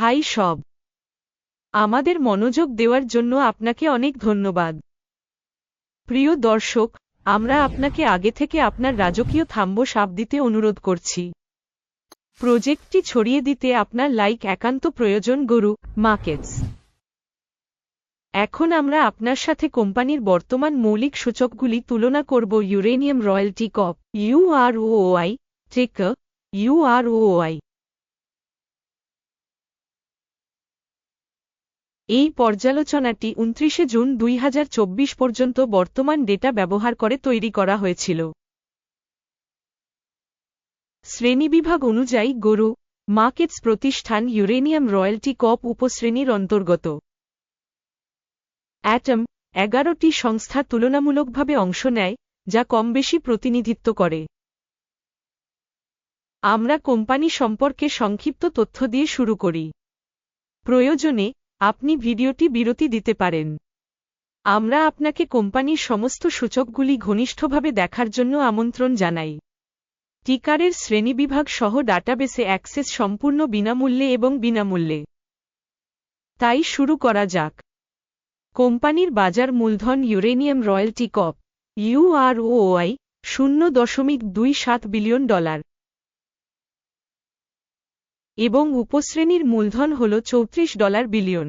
High সব। আমাদের মনোযোগ দেওয়ার জন্য আপনাকে অনেক ধন্যবাদ। প্রিয় দর্শক, আমরা আপনাকে আগে থেকে আপনার রাজকীয় থাম্ব সাপ দিতে অনুরোধ করছি। প্রজেক্টটি ছড়িয়ে দিতে আপনার লাইক একান্ত প্রয়োজন, গরু মার্কেটস এখন আমরা আপনার সাথে কোম্পানির বর্তমান মৌলিক সূচকগুলি তুলনা করব, uranium royalty corp UROI tech UROI এই পর্যালোচনাটি উনত্রিশে জুন দুই হাজার চব্বিশ পর্যন্ত বর্তমান ডেটা ব্যবহার করে তৈরি করা হয়েছিল। শ্রেণীবিভাগ অনুযায়ী গরু, মার্কেটস প্রতিষ্ঠান ইউরেনিয়াম রয়্যালটি কপ উপশ্রেণীর অন্তর্গত। অ্যাটম, এগারোটি সংস্থা তুলনামূলকভাবে অংশ নেয়, যা কম বেশি প্রতিনিধিত্ব করে। আমরা কোম্পানি সম্পর্কে সংক্ষিপ্ত তথ্য দিয়ে শুরু করি। প্রয়োজনে আপনি ভিডিওটি বিরতি দিতে পারেন। আমরা আপনাকে কোম্পানির সমস্ত সূচকগুলি ঘনিষ্ঠভাবে দেখার জন্য আমন্ত্রণ জানাই। টিকারের শ্রেণীবিভাগ সহ ডাটাবেসে অ্যাক্সেস সম্পূর্ণ বিনামূল্যে এবং বিনামূল্যে। তাই শুরু করা যাক। কোম্পানির বাজার মূলধন ইউরেনিয়াম রয়্যালটি কপ ইউআরওআই শূন্য দশমিক দুই সাত বিলিয়ন ডলার। এবং উপশ্রেণীর মূলধন হল চৌত্রিশ dollar billion.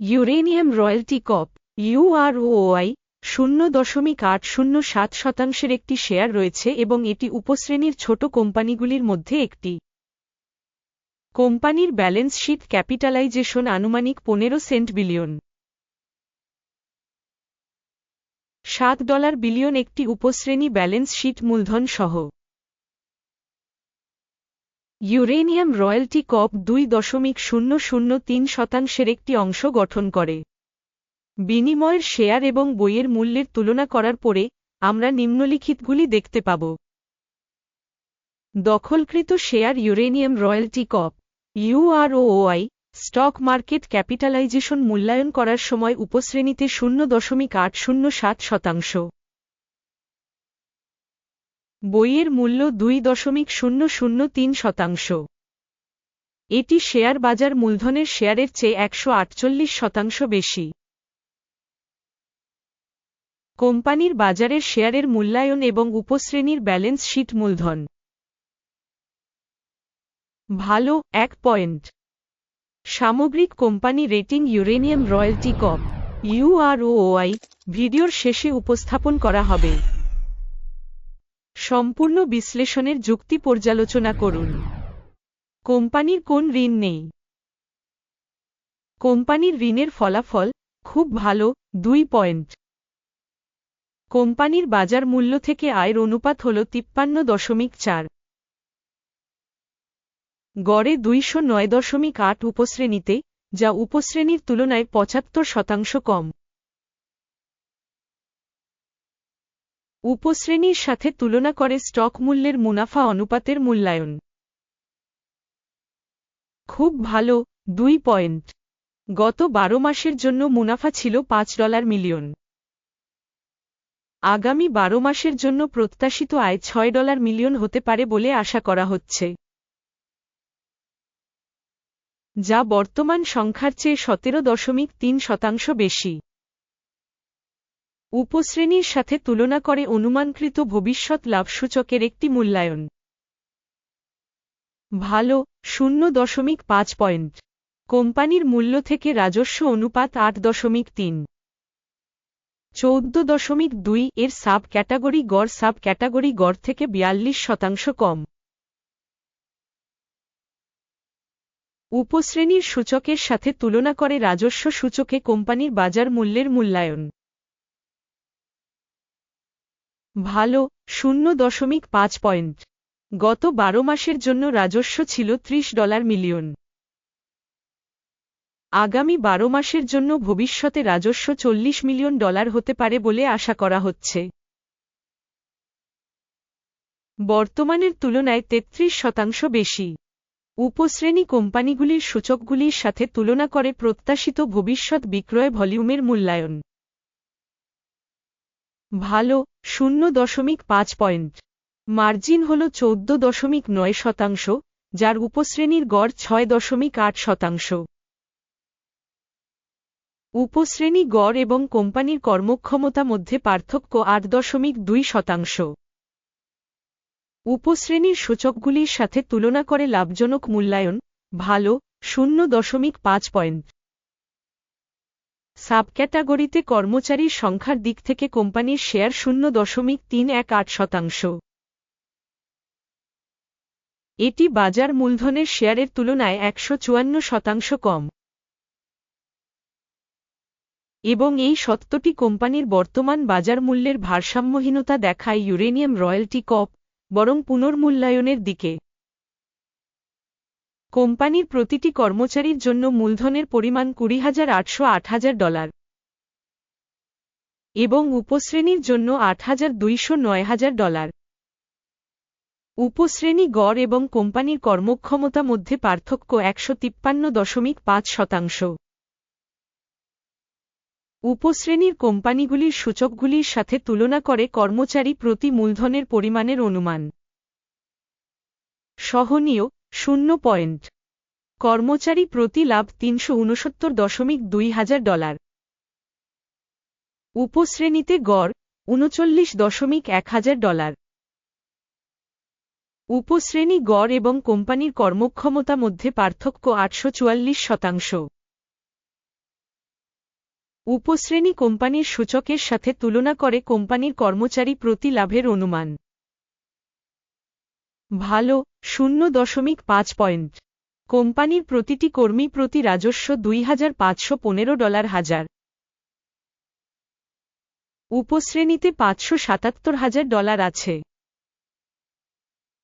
Uranium royalty corp UROI শূন্য দশমিক আট শূন্য সাত শতাংশের একটি শেয়ার রয়েছে এবং এটি উপশ্রেণীর ছোট কোম্পানিগুলির মধ্যে একটি। কোম্পানির ব্যালেন্স শিট ক্যাপিটালাইজেশন আনুমানিক পনেরো সেন্ট বিলিয়ন। সাত ডলার বিলিয়ন একটি উপশ্রেণী ব্যালেন্স শিট মূলধন সহ ইউরেনিয়াম রয়্যালটি কপ দুই দশমিক শূন্য শূন্য তিন শতাংশের একটি অংশ গঠন করে। বিনিময়ের শেয়ার এবং বইয়ের মূল্যের তুলনা করার পরে আমরা নিম্নলিখিতগুলি দেখতে পাব। দখলকৃত share uranium royalty corp UROI stock market capitalisation মূল্যায়ন করার সময় উপশ্রেণীতে শূন্য দশমিক আট শূন্য সাত শতাংশ। বইয়ের মূল্য দুই দশমিক শূন্য শূন্য তিন শতাংশ। এটি শেয়ার বাজার মূলধনের শেয়ারের চেয়ে একশো আটচল্লিশ শতাংশ বেশি। কোম্পানির বাজারের শেয়ারের মূল্যায়ন এবং উপশ্রেণীর ব্যালেন্স শিট মূলধন। ভালো, এক পয়েন্ট। সামগ্রিক company rating uranium royalty corp UROI ভিডিওর শেষে উপস্থাপন করা হবে। সম্পূর্ণ বিশ্লেষণের যুক্তি পর্যালোচনা করুন। কোম্পানির কোন ঋণ নেই? কোম্পানির ঋণের ফলাফল খুব ভালো, দুই পয়েন্ট। কোম্পানির বাজার মূল্য থেকে আয়ের অনুপাত হল তিপ্পান্ন দশমিক চার। গড়ে দুইশো নয় দশমিক আট উপশ্রেণীতে, যা উপশ্রেণীর তুলনায় পঁচাত্তর শতাংশ কম। উপশ্রেণীর সাথে তুলনা করে স্টক মূল্যের মুনাফা অনুপাতের মূল্যায়ন। খুব ভালো, দুই পয়েন্ট। গত বারো মাসের জন্য মুনাফা ছিল পাঁচ ডলার মিলিয়ন। আগামী বারো মাসের জন্য প্রত্যাশিত আয় ছয় ডলার মিলিয়ন হতে পারে বলে আশা করা হচ্ছে। যা বর্তমান সংখ্যার চেয়ে সতেরো দশমিক তিন শতাংশ বেশি। উপশ্রেণীর সাথে তুলনা করে অনুমানকৃত ভবিষ্যৎ লাভসূচকের একটি মূল্যায়ন। ভালো, শূন্য দশমিক পাঁচ পয়েন্ট। কোম্পানির মূল্য থেকে রাজস্ব অনুপাত আট দশমিক তিন। চৌদ্দ দশমিক দুই এর সাব ক্যাটাগরি গড় সাব ক্যাটাগরি গড় থেকে বিয়াল্লিশ শতাংশ কম। উপশ্রেণীর সূচকের সাথে তুলনা করে রাজস্ব সূচকে কোম্পানির বাজার মূল্যের মূল্যায়ন। ভালো, শূন্য দশমিক পাঁচ পয়েন্ট। গত বারো মাসের জন্য রাজস্ব ছিল ত্রিশ ডলার মিলিয়ন। আগামী বারো মাসের জন্য ভবিষ্যতে রাজস্ব চল্লিশ মিলিয়ন ডলার হতে পারে বলে আশা করা হচ্ছে। বর্তমানের তুলনায় তেত্রিশ শতাংশ বেশি। উপশ্রেণী কোম্পানিগুলির সূচকগুলির সাথে তুলনা করে প্রত্যাশিত ভবিষ্যৎ বিক্রয় ভলিউমের মূল্যায়ন। ভালো, শূন্য দশমিক পাঁচ পয়েন্ট। মার্জিন হল চৌদ্দ দশমিক নয় শতাংশ, যার উপশ্রেণীর গড় ছয় দশমিক আট শতাংশ। উপশ্রেণী গড় এবং কোম্পানির কর্মক্ষমতা মধ্যে পার্থক্য আট দশমিক দুই শতাংশ। উপশ্রেণীর সূচকগুলির সাথে তুলনা করে লাভজনক মূল্যায়ন, ভালো, শূন্য দশমিক পাঁচ পয়েন্ট। সাবক্যাটাগরিতে কর্মচারীর সংখ্যার দিক থেকে কোম্পানির শেয়ার শূন্য দশমিক তিন এক আট শতাংশ। এটি বাজার মূলধনের শেয়ারের তুলনায় একশো চুয়ান্ন শতাংশ কম। এবং এই সত্যটি কোম্পানির বর্তমান বাজার মূল্যের ভারসাম্যহীনতা দেখায় ইউরেনিয়াম রয়্যালটি কপ, বরং পুনর্মূল্যায়নের দিকে। কোম্পানির প্রতিটি কর্মচারীর জন্য মূলধনের পরিমাণ কুড়ি হাজার আটশো আট হাজার ডলার এবং উপশ্রেণীর জন্য আট হাজার দুইশো নয় হাজার ডলার। উপশ্রেণী গড় এবং কোম্পানির কর্মক্ষমতা মধ্যে পার্থক্য একশো তিপ্পান্ন দশমিক পাঁচ শতাংশ। উপশ্রেণীর কোম্পানিগুলির সূচকগুলির সাথে তুলনা করে কর্মচারী প্রতি মূলধনের পরিমাণের অনুমান। সহনীয় শূন্য পয়েন্ট। কর্মচারী প্রতি লাভ তিনশো উনসত্তর দশমিক দুই হাজার ডলার। উপশ্রেণীতে গড় উনচল্লিশ দশমিক এক হাজার ডলার। উপশ্রেণী গড় এবং কোম্পানির কর্মক্ষমতা মধ্যে পার্থক্য আটশো চুয়াল্লিশ শতাংশ। উপশ্রেণী কোম্পানির সূচকের সাথে তুলনা করে কোম্পানির কর্মচারী প্রতি লাভের অনুমান। ভালো, শূন্য দশমিক পাঁচ পয়েন্ট। কোম্পানির প্রতিটি কর্মী প্রতি রাজস্ব দুই হাজার পাঁচশো পনেরো ডলার হাজার। উপশ্রেণীতে পাঁচশো সাতাত্তর হাজার ডলার আছে।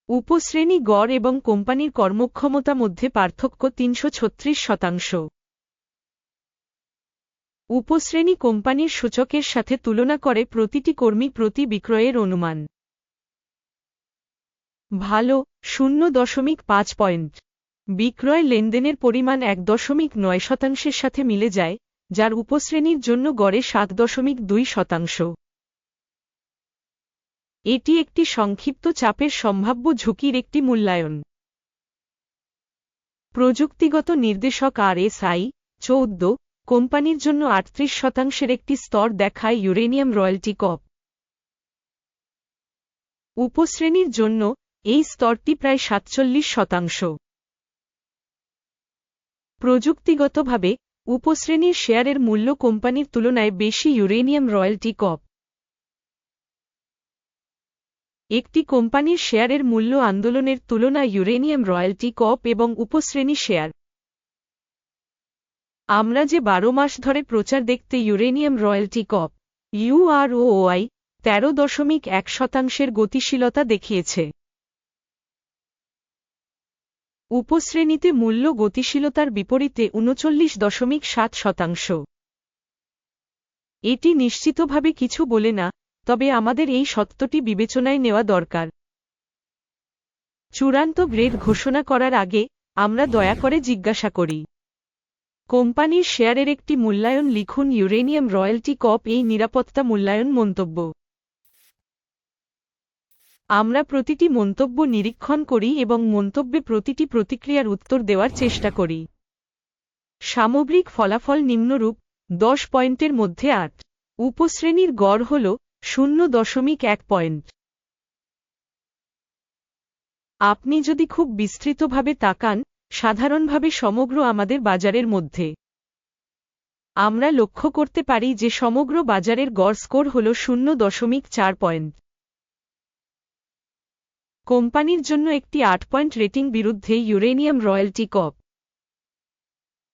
উপশ্রেণী গড় এবং কোম্পানির কর্মক্ষমতা মধ্যে পার্থক্য তিনশো ছত্রিশ শতাংশ। উপশ্রেণী কোম্পানির সূচকের সাথে তুলনা করে প্রতিটি কর্মী প্রতি বিক্রয়ের অনুমান। ভালো, শূন্য দশমিক পাঁচ পয়েন্ট। বিক্রয় লেনদেনের পরিমাণ এক দশমিক নয় শতাংশের সাথে মিলে যায়, যার উপশ্রেণীর জন্য গড়ে সাত দশমিক দুই শতাংশ। এটি একটি সংক্ষিপ্ত চাপের সম্ভাব্য ঝুঁকির একটি মূল্যায়ন। প্রযুক্তিগত নির্দেশক আর এস আই চৌদ্দ, কোম্পানির জন্য আটত্রিশ শতাংশের একটি স্তর দেখায় ইউরেনিয়াম রয়্যালটি কপ। উপশ্রেণীর জন্য এই স্তরটি প্রায় সাতচল্লিশ শতাংশ। প্রযুক্তিগতভাবে, উপশ্রেণীর শেয়ারের মূল্য কোম্পানির তুলনায় বেশি ইউরেনিয়াম রয়্যালটি কপ। একটি কোম্পানির শেয়ারের মূল্য আন্দোলনের তুলনায় ইউরেনিয়াম রয়্যালটি কপ এবং উপশ্রেণী শেয়ার। আমরা যে বারো মাস ধরে প্রচার দেখতে ইউরেনিয়াম রয়্যালটি কপ ইউআরওআই তেরো দশমিক এক শতাংশের গতিশীলতা দেখিয়েছে। উপশ্রেণীতে মূল্য গতিশীলতার বিপরীতে উনচল্লিশ দশমিক সাত শতাংশ। এটি নিশ্চিতভাবে কিছু বলে না, তবে আমাদের এই সত্যটি বিবেচনায় নেওয়া দরকার। চূড়ান্ত গ্রেড ঘোষণা করার আগে আমরা দয়া করে জিজ্ঞাসা করি। কোম্পানির শেয়ারের একটি মূল্যায়ন লিখুন ইউরেনিয়াম রয়্যালটি কপ এই নিরাপত্তা মূল্যায়ন মন্তব্য। আমরা প্রতিটি মন্তব্য নিরীক্ষণ করি এবং মন্তব্যে প্রতিটি প্রতিক্রিয়ার উত্তর দেওয়ার চেষ্টা করি। সামগ্রিক ফলাফল নিম্নরূপ, দশ পয়েন্টের মধ্যে আট। উপশ্রেণীর গড় হল শূন্য দশমিক এক পয়েন্ট। আপনি যদি খুব বিস্তৃতভাবে তাকান, সাধারণভাবে সমগ্র আমাদের বাজারের মধ্যে। আমরা লক্ষ্য করতে পারি যে সমগ্র বাজারের গড় স্কোর হল শূন্য দশমিক চার পয়েন্ট। কোম্পানির জন্য একটি আট পয়েন্ট রেটিং বিরুদ্ধে ইউরেনিয়াম রয়্যালটি কপ।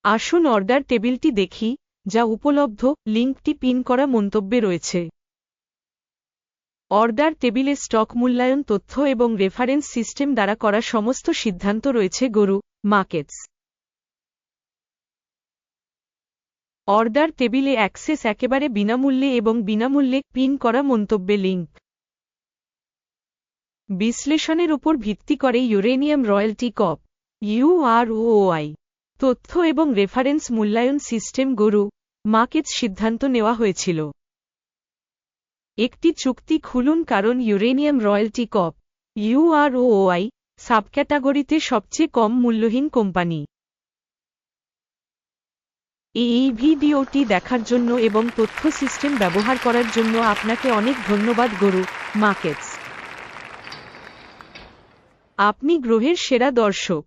আসুন অর্ডার টেবিলটি দেখি, যা উপলব্ধ, লিঙ্কটি পিন করা মন্তব্যে রয়েছে। অর্ডার টেবিলে স্টক মূল্যায়ন তথ্য এবং রেফারেন্স সিস্টেম দ্বারা করা সমস্ত সিদ্ধান্ত রয়েছে, গরু, মার্কেটস। অর্ডার টেবিলে অ্যাক্সেস একেবারে বিনামূল্যে এবং বিনামূল্যে পিন করা মন্তব্যে লিঙ্ক। বিশ্লেষণের উপর ভিত্তি করে ইউরেনিয়াম রয়্যালটি কপ ইউআরওআই তথ্য এবং রেফারেন্স মূল্যায়ন সিস্টেম গরু মার্কেটস সিদ্ধান্ত নেওয়া হয়েছিল। একটি চুক্তি খুলুন কারণ ইউরেনিয়াম রয়্যালটি কপ ইউআরওআই সাবক্যাটাগরিতে সবচেয়ে কম মূল্যহীন কোম্পানি। এই ভিডিওটি দেখার জন্য এবং তথ্য সিস্টেম ব্যবহার করার জন্য আপনাকে অনেক ধন্যবাদ গরু, মার্কেটস। আপনি গ্রহের সেরা দর্শক।